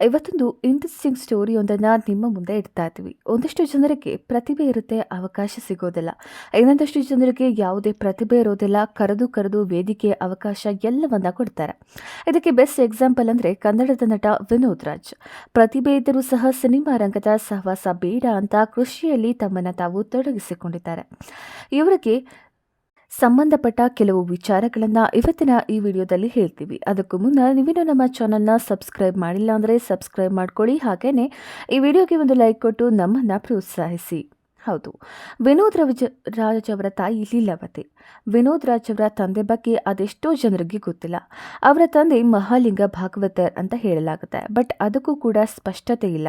ಇವತ್ತೊಂದು ಇಂಟ್ರೆಸ್ಟಿಂಗ್ ಸ್ಟೋರಿಯೊಂದನ್ನು ನಿಮ್ಮ ಮುಂದೆ ಇಡ್ತಾ ಇದ್ವಿ. ಒಂದಷ್ಟು ಜನರಿಗೆ ಪ್ರತಿಭೆ ಇರುತ್ತೆ, ಅವಕಾಶ ಸಿಗೋದಿಲ್ಲ. ಇನ್ನೊಂದಷ್ಟು ಜನರಿಗೆ ಯಾವುದೇ ಪ್ರತಿಭೆ ಇರೋದಿಲ್ಲ, ಕರೆದು ಕರೆದು ವೇದಿಕೆ ಅವಕಾಶ ಎಲ್ಲವನ್ನ ಕೊಡ್ತಾರೆ. ಇದಕ್ಕೆ ಬೆಸ್ಟ್ ಎಕ್ಸಾಂಪಲ್ ಅಂದರೆ ಕನ್ನಡದ ನಟ ವಿನೋದ್ ರಾಜ್. ಪ್ರತಿಭೆ ಇದ್ದರೂ ಸಹ ಸಿನಿಮಾ ರಂಗದ ಸಹವಾಸ ಬೇಡ ಅಂತ ಕೃಷಿಯಲ್ಲಿ ತಮ್ಮನ್ನು ತಾವು ತೊಡಗಿಸಿಕೊಂಡಿದ್ದಾರೆ. ಇವರಿಗೆ ಸಂಬಂಧಪಟ್ಟ ಕೆಲವು ವಿಚಾರಗಳನ್ನು ಇವತ್ತಿನ ಈ ವಿಡಿಯೋದಲ್ಲಿ ಹೇಳ್ತೀವಿ. ಅದಕ್ಕೂ ಮುನ್ನ ನೀವೇನು ನಮ್ಮ ಚಾನಲ್ನ ಸಬ್ಸ್ಕ್ರೈಬ್ ಮಾಡಿಲ್ಲ ಅಂದರೆ ಸಬ್ಸ್ಕ್ರೈಬ್ ಮಾಡ್ಕೊಳ್ಳಿ. ಹಾಗೆಯೇ ಈ ವಿಡಿಯೋಗೆ ಒಂದು ಲೈಕ್ ಕೊಟ್ಟು ನಮ್ಮನ್ನು ಪ್ರೋತ್ಸಾಹಿಸಿ. ಹೌದು. ವಿನೋದ್ ರವಜ ರಾಜ್ ಅವರ ತಾಯಿ ಲೀಲಾವತಿ. ವಿನೋದ್ ರಾಜ್ ಅವರ ತಂದೆ ಬಗ್ಗೆ ಅದೆಷ್ಟೋ ಜನರಿಗೆ ಗೊತ್ತಿಲ್ಲ. ಅವರ ತಂದೆ ಮಹಾಲಿಂಗ ಭಾಗವತರ್ ಅಂತ ಹೇಳಲಾಗುತ್ತೆ, ಬಟ್ ಅದಕ್ಕೂ ಕೂಡ ಸ್ಪಷ್ಟತೆ ಇಲ್ಲ.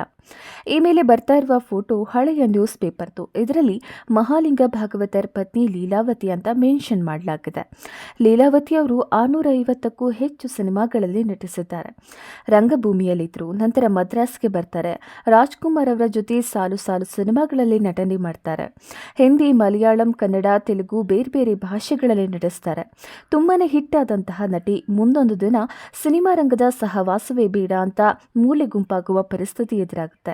ಈ ಮೇಲೆ ಬರ್ತಾ ಇರುವ ಫೋಟೋ ಹಳೆಯ ನ್ಯೂಸ್ ಪೇಪರ್ದು. ಇದರಲ್ಲಿ ಮಹಾಲಿಂಗ ಭಾಗವತರ್ ಪತ್ನಿ ಲೀಲಾವತಿ ಅಂತ ಮೆನ್ಷನ್ ಮಾಡಲಾಗಿದೆ. ಲೀಲಾವತಿ ಅವರು ಆರುನೂರ ಐವತ್ತಕ್ಕೂ ಹೆಚ್ಚು ಸಿನಿಮಾಗಳಲ್ಲಿ ನಟಿಸಿದ್ದಾರೆ. ರಂಗಭೂಮಿಯಲ್ಲಿದ್ದರು ನಂತರ ಮದ್ರಾಸ್ಗೆ ಬರ್ತಾರೆ. ರಾಜ್ಕುಮಾರ್ ಅವರ ಜೊತೆ ಸಾಲು ಸಾಲು ಸಿನಿಮಾಗಳಲ್ಲಿ ನಟನೆ ಮಾಡ್ತಾರೆ. ಹಿಂದಿ, ಮಲಯಾಳಂ, ಕನ್ನಡ, ತೆಲುಗು ಬೇರೆ ಬೇರೆ ಭಾಷೆಗಳಲ್ಲಿ ನಡೆಸ್ತಾರೆ ತುಂಬಾನೇ ಹಿಟ್ ಆದಂತಹ ನಟಿ ಮುಂದೊಂದು ದಿನ ಸಿನಿಮಾ ರಂಗದ ಸಹವಾಸವೇ ಬೇಡ ಅಂತ ಮೂಲೆ ಗುಂಪಾಗುವ ಪರಿಸ್ಥಿತಿ ಎದುರಾಗುತ್ತೆ.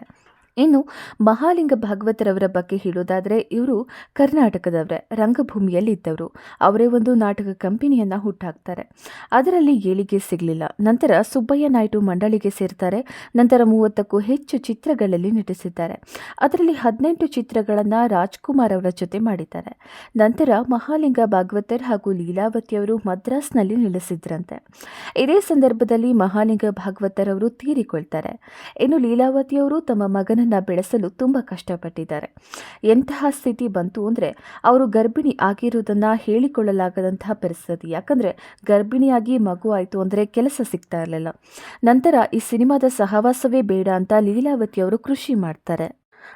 ಇನ್ನು ಮಹಾಲಿಂಗ ಭಾಗವತರವರ ಬಗ್ಗೆ ಹೇಳೋದಾದರೆ ಇವರು ಕರ್ನಾಟಕದವರೇ, ರಂಗಭೂಮಿಯಲ್ಲಿ ಇದ್ದವರು. ಅವರೇ ಒಂದು ನಾಟಕ ಕಂಪನಿಯನ್ನು ಹುಟ್ಟಾಕ್ತಾರೆ. ಅದರಲ್ಲಿ ಏಳಿಗೆ ಸಿಗಲಿಲ್ಲ. ನಂತರ ಸುಬ್ಬಯ್ಯ ನಾಯ್ಡು ಮಂಡಳಿಗೆ ಸೇರ್ತಾರೆ. ನಂತರ ಮೂವತ್ತಕ್ಕೂ ಹೆಚ್ಚು ಚಿತ್ರಗಳಲ್ಲಿ ನಟಿಸಿದ್ದಾರೆ. ಅದರಲ್ಲಿ ಹದಿನೆಂಟು ಚಿತ್ರಗಳನ್ನು ರಾಜ್ಕುಮಾರ್ ಅವರ ಜೊತೆ ಮಾಡಿದ್ದಾರೆ. ನಂತರ ಮಹಾಲಿಂಗ ಭಾಗವತರ್ ಹಾಗೂ ಲೀಲಾವತಿಯವರು ಮದ್ರಾಸ್ನಲ್ಲಿ ನೆಲೆಸಿದ್ರಂತೆ. ಇದೇ ಸಂದರ್ಭದಲ್ಲಿ ಮಹಾಲಿಂಗ ಭಾಗವತರವರು ತೀರಿಕೊಳ್ತಾರೆ. ಇನ್ನು ಲೀಲಾವತಿಯವರು ತಮ್ಮ ಮಗನನ್ನ ಬೆಳೆಸಲು ತುಂಬ ಕಷ್ಟಪಟ್ಟಿದ್ದಾರೆ. ಎಂತಹ ಸ್ಥಿತಿ ಬಂತು ಅಂದರೆ ಅವರು ಗರ್ಭಿಣಿ ಆಗಿರುವುದನ್ನು ಹೇಳಿಕೊಳ್ಳಲಾಗದಂತಹ ಪರಿಸ್ಥಿತಿ. ಯಾಕಂದರೆ ಗರ್ಭಿಣಿಯಾಗಿ ಮಗು ಆಯಿತು ಅಂದರೆ ಕೆಲಸ ಸಿಗ್ತಾ ಇರಲಿಲ್ಲ. ನಂತರ ಈ ಸಿನಿಮಾದ ಸಹವಾಸವೇ ಬೇಡ ಅಂತ ಲೀಲಾವತಿ ಅವರು ಕೃಷಿ ಮಾಡ್ತಾರೆ.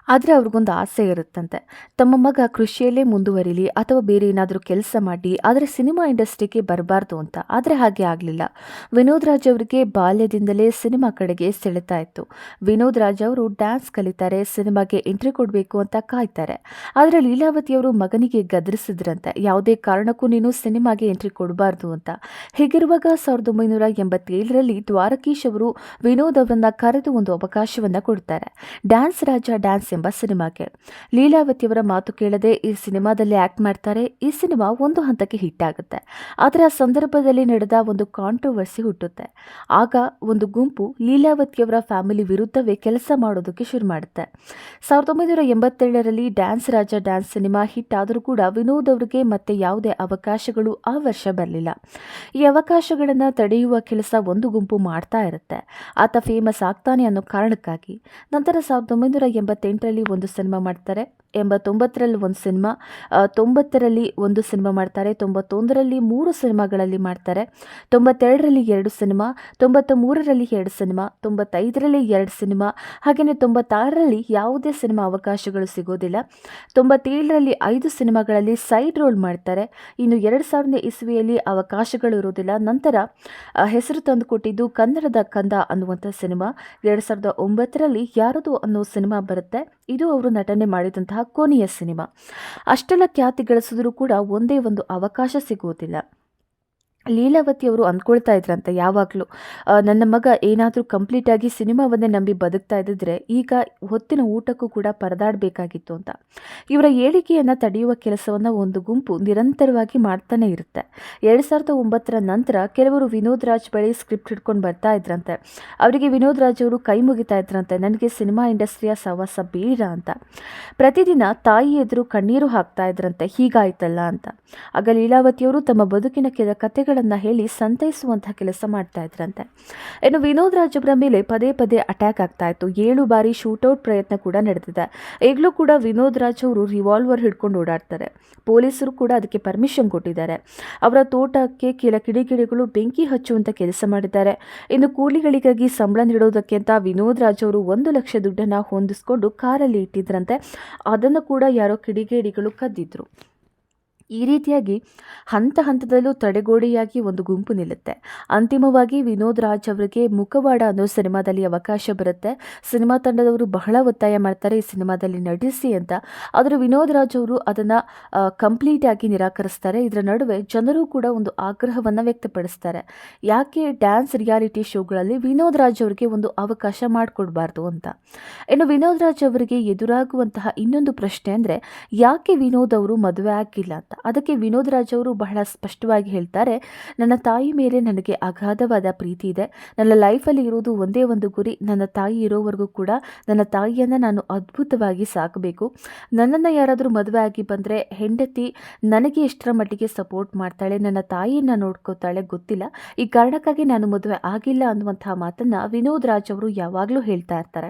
ಆದರೆ ಅವ್ರಿಗೊಂದು ಆಸೆ ಇರುತ್ತಂತೆ. ತಮ್ಮ ಮಗ ಕೃಷಿಯಲ್ಲೇ ಮುಂದುವರಿಲಿ ಅಥವಾ ಬೇರೆ ಏನಾದರೂ ಕೆಲಸ ಮಾಡಿ ಆದರೆ ಸಿನಿಮಾ ಇಂಡಸ್ಟ್ರಿಗೆ ಬರಬಾರ್ದು ಅಂತ. ಆದರೆ ಹಾಗೆ ಆಗಲಿಲ್ಲ. ವಿನೋದ್ ರಾಜ್ ಅವರಿಗೆ ಬಾಲ್ಯದಿಂದಲೇ ಸಿನಿಮಾ ಕಡೆಗೆ ಸೆಳೆತಾ ಇತ್ತು. ವಿನೋದ್ ರಾಜ್ ಅವರು ಡ್ಯಾನ್ಸ್ ಕಲಿತಾರೆ, ಸಿನಿಮಾಗೆ ಎಂಟ್ರಿ ಕೊಡಬೇಕು ಅಂತ ಕಾಯ್ತಾರೆ. ಆದರೆ ಲೀಲಾವತಿಯವರು ಮಗನಿಗೆ ಗದರಿಸಿದ್ರಂತೆ. ಯಾವುದೇ ಕಾರಣಕ್ಕೂ ನೀನು ಸಿನಿಮಾಗೆ ಎಂಟ್ರಿ ಕೊಡಬಾರ್ದು ಅಂತ. ಹೀಗಿರುವಾಗ ಸಾವಿರದ ಒಂಬೈನೂರ ಎಂಬತ್ತೇಳರಲ್ಲಿ ದ್ವಾರಕೀಶ್ ಅವರು ವಿನೋದ್ ಅವರನ್ನ ಕರೆದು ಒಂದು ಅವಕಾಶವನ್ನ ಕೊಡ್ತಾರೆ. ಡ್ಯಾನ್ಸ್ ರಾಜ ಡ್ಯಾನ್ಸ್ ಎಂಬ ಸಿನಿಮಾಗೆ ಲೀಲಾವತಿಯವರ ಮಾತು ಕೇಳದೆ ಈ ಸಿನಿಮಾದಲ್ಲಿ ಆಕ್ಟ್ ಮಾಡ್ತಾರೆ. ಈ ಸಿನಿಮಾ ಒಂದು ಹಂತಕ್ಕೆ ಹಿಟ್ ಆಗುತ್ತೆ. ಆದರೆ ಆ ಸಂದರ್ಭದಲ್ಲಿ ನಡೆದ ಒಂದು ಕಾಂಟ್ರವರ್ಸಿ ಹುಟ್ಟುತ್ತೆ. ಆಗ ಒಂದು ಗುಂಪು ಲೀಲಾವತಿಯವರ ಫ್ಯಾಮಿಲಿ ವಿರುದ್ಧವೇ ಕೆಲಸ ಮಾಡೋದಕ್ಕೆ ಶುರು ಮಾಡುತ್ತೆ. ಸಾವಿರದ ಒಂಬೈನೂರ ಎಂಬತ್ತೇಳರಲ್ಲಿ dance Raja dance cinema hit ಆದರೂ ಕೂಡ ವಿನೋದ್ ಅವರಿಗೆ ಮತ್ತೆ ಯಾವುದೇ ಅವಕಾಶಗಳು ಆ ವರ್ಷ ಬರಲಿಲ್ಲ. ಈ ಅವಕಾಶಗಳನ್ನು ತಡೆಯುವ ಕೆಲಸ ಒಂದು ಗುಂಪು ಮಾಡ್ತಾ ಇರುತ್ತೆ. ಆತ ಫೇಮಸ್ ಆಗ್ತಾನೆ ಅನ್ನೋ ಕಾರಣಕ್ಕಾಗಿ. ನಂತರ ಸಾವಿರದ ಒಂಬೈನೂರ ಎಂಬತ್ತೆಂಟರಲ್ಲಿ ಒಂದು ಸಿನಿಮಾ ಮಾಡ್ತಾರೆ. ಎಂಬತ್ತೊಂಬತ್ತರಲ್ಲಿ ಒಂದು ಸಿನಿಮಾ ತೊಂಬತ್ತರಲ್ಲಿ ಒಂದು ಸಿನಿಮಾ ಮಾಡ್ತಾರೆ, ತೊಂಬತ್ತೊಂದರಲ್ಲಿ ಮೂರು ಸಿನಿಮಾಗಳಲ್ಲಿ ಮಾಡ್ತಾರೆ, ತೊಂಬತ್ತೆರಡರಲ್ಲಿ ಎರಡು ಸಿನಿಮಾ ತೊಂಬತ್ತ ಮೂರರಲ್ಲಿ ಎರಡು ಸಿನಿಮಾ, ತೊಂಬತ್ತೈದರಲ್ಲಿ ಎರಡು ಸಿನಿಮಾ, ಹಾಗೆಯೇ ತೊಂಬತ್ತಾರರಲ್ಲಿ ಯಾವುದೇ ಸಿನಿಮಾ ಅವಕಾಶಗಳು ಸಿಗೋದಿಲ್ಲ. ತೊಂಬತ್ತೇಳರಲ್ಲಿ ಐದು ಸಿನಿಮಾಗಳಲ್ಲಿ ಸೈಡ್ ರೋಲ್ ಮಾಡ್ತಾರೆ. ಇನ್ನು ಎರಡು ಸಾವಿರದ ಇಸ್ವಿಯಲ್ಲಿ ಅವಕಾಶಗಳು ಇರೋದಿಲ್ಲ ನಂತರ ಹೆಸರು ತಂದುಕೊಟ್ಟಿದ್ದು ಕನ್ನಡದ ಕಂದ ಅನ್ನುವಂಥ ಸಿನಿಮಾ. ಎರಡು ಸಾವಿರದ ಒಂಬತ್ತರಲ್ಲಿ ಯಾರದು ಅನ್ನೋ ಸಿನಿಮಾ ಬರುತ್ತೆ. ಇದು ಅವರು ನಟನೆ ಮಾಡಿದಂತಹ ಕೊನೆಯ ಸಿನಿಮಾ. ಅಷ್ಟೆಲ್ಲ ಖ್ಯಾತಿ ಗಳಿಸಿದ್ರೂ ಕೂಡ ಒಂದೇ ಒಂದು ಅವಕಾಶ ಸಿಗೋದಿಲ್ಲ ಲೀಲಾವತಿ ಅವರು ಅಂದ್ಕೊಳ್ತಾ ಇದ್ರಂತೆ ಯಾವಾಗಲೂ. ನನ್ನ ಮಗ ಏನಾದರೂ ಕಂಪ್ಲೀಟಾಗಿ ಸಿನಿಮಾವನ್ನೇ ನಂಬಿ ಬದುಕ್ತಾ ಇದ್ದಿದ್ರೆ ಈಗ ಹೊತ್ತಿನ ಊಟಕ್ಕೂ ಕೂಡ ಪರದಾಡಬೇಕಾಗಿತ್ತು ಅಂತ. ಇವರ ಹೇಳಿಕೆಯನ್ನು ತಡೆಯುವ ಕೆಲಸವನ್ನು ಒಂದು ಗುಂಪು ನಿರಂತರವಾಗಿ ಮಾಡ್ತಾನೆ ಇರುತ್ತೆ. ಎರಡು ಸಾವಿರದ ಒಂಬತ್ತರ ನಂತರ ಕೆಲವರು ವಿನೋದ್ ರಾಜ್ ಬಳಿ ಸ್ಕ್ರಿಪ್ಟ್ ಹಿಡ್ಕೊಂಡು ಬರ್ತಾ ಇದ್ರಂತೆ. ಅವರಿಗೆ ವಿನೋದ್ ರಾಜ್ ಅವರು ಕೈ ಮುಗಿತಾ ಇದ್ರಂತೆ, ನನಗೆ ಸಿನಿಮಾ ಇಂಡಸ್ಟ್ರಿಯ ಸವಾಸ ಬೇಡ ಅಂತ. ಪ್ರತಿದಿನ ತಾಯಿ ಎದುರು ಕಣ್ಣೀರು ಹಾಕ್ತಾ ಇದ್ರಂತೆ, ಹೀಗಾಯ್ತಲ್ಲ ಅಂತ. ಆಗ ಲೀಲಾವತಿಯವರು ತಮ್ಮ ಬದುಕಿನ ಕೆಲ ಕಥೆಗಳನ್ನು ಹೇಳಿ ಸಂತೈಸುವಂತಹ ಕೆಲಸ ಮಾಡ್ತಾ ಇದ್ರಂತೆ. ಇನ್ನು ವಿನೋದ್ ರಾಜ್ ಅವರ ಮೇಲೆ ಪದೇ ಪದೇ ಅಟ್ಯಾಕ್ ಆಗ್ತಾ ಇತ್ತು. ಏಳು ಬಾರಿ ಶೂಟೌಟ್ ಪ್ರಯತ್ನ ಕೂಡ ನಡೆದಿದೆ. ಈಗಲೂ ಕೂಡ ವಿನೋದ್ ರಾಜ್ ಅವರು ರಿವಾಲ್ವರ್ ಹಿಡ್ಕೊಂಡು ಓಡಾಡ್ತಾರೆ. ಪೊಲೀಸರು ಕೂಡ ಅದಕ್ಕೆ ಪರ್ಮಿಷನ್ ಕೊಟ್ಟಿದ್ದಾರೆ. ಅವರ ತೋಟಕ್ಕೆ ಕೆಲ ಕಿಡಿಗಿಡಿಗಳು ಬೆಂಕಿ ಹಚ್ಚುವಂತ ಕೆಲಸ ಮಾಡಿದ್ದಾರೆ. ಇನ್ನು ಕೂಲಿಗಳಿಗಾಗಿ ಸಂಬಳ ನೀಡೋದಕ್ಕೆ ಅಂತ ವಿನೋದ್ ರಾಜ್ ಅವರು ಒಂದು ಲಕ್ಷ ದುಡ್ಡನ್ನು ಹೊಂದಿಸ್ಕೊಂಡು ಕಾರಲ್ಲಿ ಇಟ್ಟಿದ್ರಂತೆ. ಅದನ್ನು ಕೂಡ ಯಾರೋ ಕಿಡಿಗೇಡಿಗಳು ಕದ್ದಿದ್ರು. ಈ ರೀತಿಯಾಗಿ ಹಂತ ಹಂತದಲ್ಲೂ ತಡೆಗೋಡೆಯಾಗಿ ಒಂದು ಗುಂಪು ನಿಲ್ಲುತ್ತೆ. ಅಂತಿಮವಾಗಿ ವಿನೋದ್ ರಾಜ್ ಅವರಿಗೆ ಮುಖವಾಡ ಅನ್ನೋ ಸಿನಿಮಾದಲ್ಲಿ ಅವಕಾಶ ಬರುತ್ತೆ. ಸಿನಿಮಾ ತಂಡದವರು ಬಹಳ ಒತ್ತಾಯ ಮಾಡ್ತಾರೆ ಈ ಸಿನಿಮಾದಲ್ಲಿ ನಟಿಸಿ ಅಂತ. ಆದರೆ ವಿನೋದ್ ರಾಜ್ ಅವರು ಅದನ್ನು ಕಂಪ್ಲೀಟ್ ಆಗಿ ನಿರಾಕರಿಸ್ತಾರೆ. ಇದರ ನಡುವೆ ಜನರು ಕೂಡ ಒಂದು ಆಗ್ರಹವನ್ನು ವ್ಯಕ್ತಪಡಿಸ್ತಾರೆ. ಯಾಕೆ ಡ್ಯಾನ್ಸ್ ರಿಯಾಲಿಟಿ ಶೋಗಳಲ್ಲಿ ವಿನೋದ್ ರಾಜ್ ಅವರಿಗೆ ಒಂದು ಅವಕಾಶ ಮಾಡಿಕೊಡ್ಬಾರ್ದು ಅಂತ. ಇನ್ನು ವಿನೋದ್ ರಾಜ್ ಅವರಿಗೆ ಎದುರಾಗುವಂತಹ ಇನ್ನೊಂದು ಪ್ರಶ್ನೆ ಅಂದರೆ, ಯಾಕೆ ವಿನೋದ್ ಅವರು ಮದುವೆ ಆಗಿಲ್ಲ ಅಂತ? ಅದಕ್ಕೆ ವಿನೋದ್ ರಾಜ್ ಅವರು ಬಹಳ ಸ್ಪಷ್ಟವಾಗಿ ಹೇಳ್ತಾರೆ, ನನ್ನ ತಾಯಿ ಮೇಲೆ ನನಗೆ ಅಗಾಧವಾದ ಪ್ರೀತಿ ಇದೆ. ನನ್ನ ಲೈಫಲ್ಲಿ ಇರೋದು ಒಂದೇ ಒಂದು ಗುರಿ, ನನ್ನ ತಾಯಿ ಇರೋವರೆಗೂ ಕೂಡ ನನ್ನ ತಾಯಿಯನ್ನು ನಾನು ಅದ್ಭುತವಾಗಿ ಸಾಕಬೇಕು. ನನ್ನನ್ನು ಯಾರಾದರೂ ಮದುವೆ ಆಗಿ ಬಂದರೆ ಹೆಂಡತಿ ನನಗೆ ಎಷ್ಟರ ಮಟ್ಟಿಗೆ ಸಪೋರ್ಟ್ ಮಾಡ್ತಾಳೆ, ನನ್ನ ತಾಯಿಯನ್ನು ನೋಡ್ಕೋತಾಳೆ ಗೊತ್ತಿಲ್ಲ. ಈ ಕಾರಣಕ್ಕಾಗಿ ನಾನು ಮದುವೆ ಆಗಿಲ್ಲ ಅನ್ನುವಂತಹ ಮಾತನ್ನು ವಿನೋದ್ ರಾಜ್ ಅವರು ಯಾವಾಗಲೂ ಹೇಳ್ತಾ ಇರ್ತಾರೆ.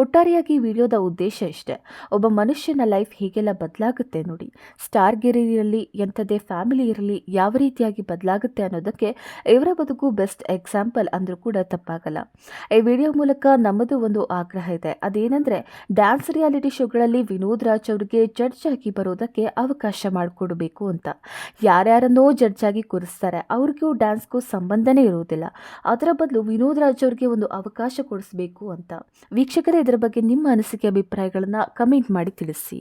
ಒಟ್ಟಾರೆಯಾಗಿ ವಿಡಿಯೋದ ಉದ್ದೇಶ ಇಷ್ಟೇ. ಒಬ್ಬ ಮನುಷ್ಯನ ಲೈಫ್ ಹೀಗೆಲ್ಲ ಬದಲಾಗುತ್ತೆ ನೋಡಿ. ಸ್ಟಾರ್ ಗಿರಿ ಇರಲಿ, ಎಂಥದೇ ಫ್ಯಾಮಿಲಿ ಇರಲಿ, ಯಾವ ರೀತಿಯಾಗಿ ಬದಲಾಗುತ್ತೆ ಅನ್ನೋದಕ್ಕೆ ಇವರ ಬದುಕು ಬೆಸ್ಟ್ ಎಕ್ಸಾಂಪಲ್ ಅಂದರೂ ಕೂಡ ತಪ್ಪಾಗಲ್ಲ. ಈ ವಿಡಿಯೋ ಮೂಲಕ ನಮ್ಮದು ಒಂದು ಆಗ್ರಹ ಇದೆ. ಅದೇನೆಂದರೆ ಡ್ಯಾನ್ಸ್ ರಿಯಾಲಿಟಿ ಶೋಗಳಲ್ಲಿ ವಿನೋದ್ ರಾಜ್ ಅವರಿಗೆ ಜಡ್ಜ್ ಆಗಿ ಬರೋದಕ್ಕೆ ಅವಕಾಶ ಮಾಡಿಕೊಡಬೇಕು ಅಂತ. ಯಾರ್ಯಾರನ್ನೋ ಜಡ್ಜ್ ಆಗಿ ಕೂರಿಸ್ತಾರೆ, ಅವ್ರಿಗೂ ಡ್ಯಾನ್ಸ್ಗೂ ಸಂಬಂಧನೇ ಇರುವುದಿಲ್ಲ ಅದರ ಬದಲು ವಿನೋದ್ ರಾಜ್ ಅವರಿಗೆ ಒಂದು ಅವಕಾಶ ಕೊಡಿಸಬೇಕು ಅಂತ. ವೀಕ್ಷಕರೇ, ಇದರ ಬಗ್ಗೆ ನಿಮ್ಮ ಅನಿಸಿಕೆ, ಅಭಿಪ್ರಾಯಗಳನ್ನು ಕಮೆಂಟ್ ಮಾಡಿ ತಿಳಿಸಿ.